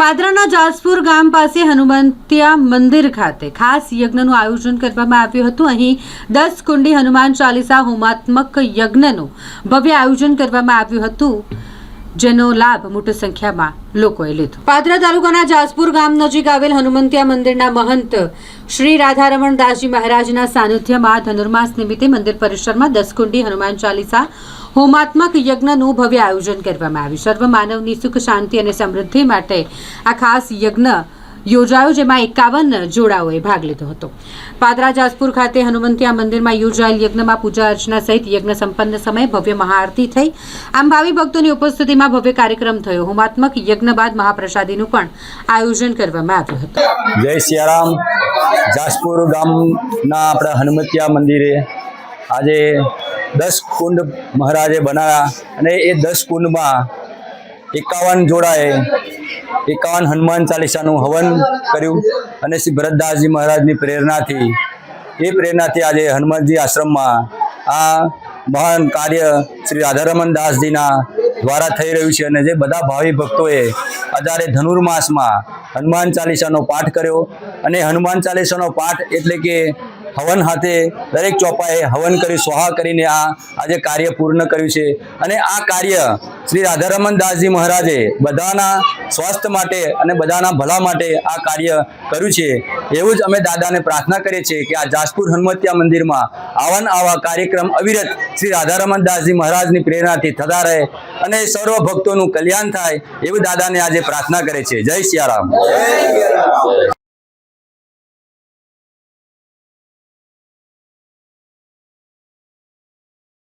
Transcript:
પાદરાના જાસપુર ગામ પાસે હનુમંતિયા મંદિર ખાતે ખાસ યજ્ઞનું આયોજન કરવામાં આવ્યું હતું. અહીં દસ કુંડી હનુમાન ચાલીસા હોમાત્મક યજ્ઞનું ભવ્ય આયોજન કરવામાં આવ્યું હતું. જેનો લાભ મોટી સંખ્યામાં લોકોએ લીધો. પાદરા તાલુકાના જાસપુર ગામ નજીક આવેલ હનુમંતિયા મંદિરના મહંત શ્રી રાધારમણ દાસજી મહારાજના સાનિધ્યમાં ધનુર્માસ નિમિત્તે મંદિર પરિસરમાં દસ કુંડી હનુમાન ચાલીસા, હોમાત્મક યજ્ઞનું ભવ્ય આયોજન કરવામાં આવ્યું. સર્વ માનવની સુખ, શાંતિ અને સમૃદ્ધિ માટે આ ખાસ યજ્ઞ યોજાયો, જેમાં એકાવન જોડાઓએ ભાગ લીધો હતો. પાદરા જાસપુર ખાતે હનુમંતિયા મંદિરમાં યોજાયેલ યજ્ઞમાં પૂજા અર્ચના સહિત યજ્ઞ સંપન્ન સમયે ભવ્ય મહાઆરતી થઈ. આમ ભાવિ ભક્તોની ઉપસ્થિતિમાં ભવ્ય કાર્યક્રમ થયો. હોમાત્મક યજ્ઞ બાદ મહાપ્રસાદીનું પણ આયોજન કરવામાં આવ્યું હતું. જય સિયારામ. જાસપુર ગામના આપણા હનુમતિયા મંદિરે આજે દસ કુંડ મહારાજે બનાવ્યા અને એ દસ કુંડમાં એકાવન જોડાએ એકાવન હનુમાન ચાલીસાનું હવન કર્યું અને શ્રી ભરતદાસજી મહારાજની પ્રેરણાથી, એ પ્રેરણાથી આજે હનુમાનજી આશ્રમમાં આ મહાન કાર્ય શ્રી રાધારમણ દાસજીના દ્વારા થઈ રહ્યું છે અને જે બધા ભાવિ ભક્તોએ અત્યારે ધનુર્માસમાં હનુમાન ચાલીસાનો પાઠ કર્યો. અને હનુમાન ચાલીસાનો પાઠ એટલે કે હવન હાથે દરેક ચોપાએ હવન કરી, સ્વાહા કરીને આ આજે કાર્ય પૂર્ણ કર્યું છે. અને આ કાર્ય શ્રી રાધારમણ દાસજી મહારાજે બધાના સ્વાસ્થ્ય માટે અને બધાના ભલા માટે આ કાર્ય કર્યું છે. એવું જ અમે દાદાને પ્રાર્થના કરીએ છીએ કે આ જાસપુર હનુમત્યા મંદિરમાં આવા આવા કાર્યક્રમ અવિરત શ્રી રાધારમણ દાસજી મહારાજની પ્રેરણાથી થતા રહે અને સર્વ ભક્તોનું કલ્યાણ થાય એવું દાદાને આજે પ્રાર્થના કરે છે જય સિયારામ.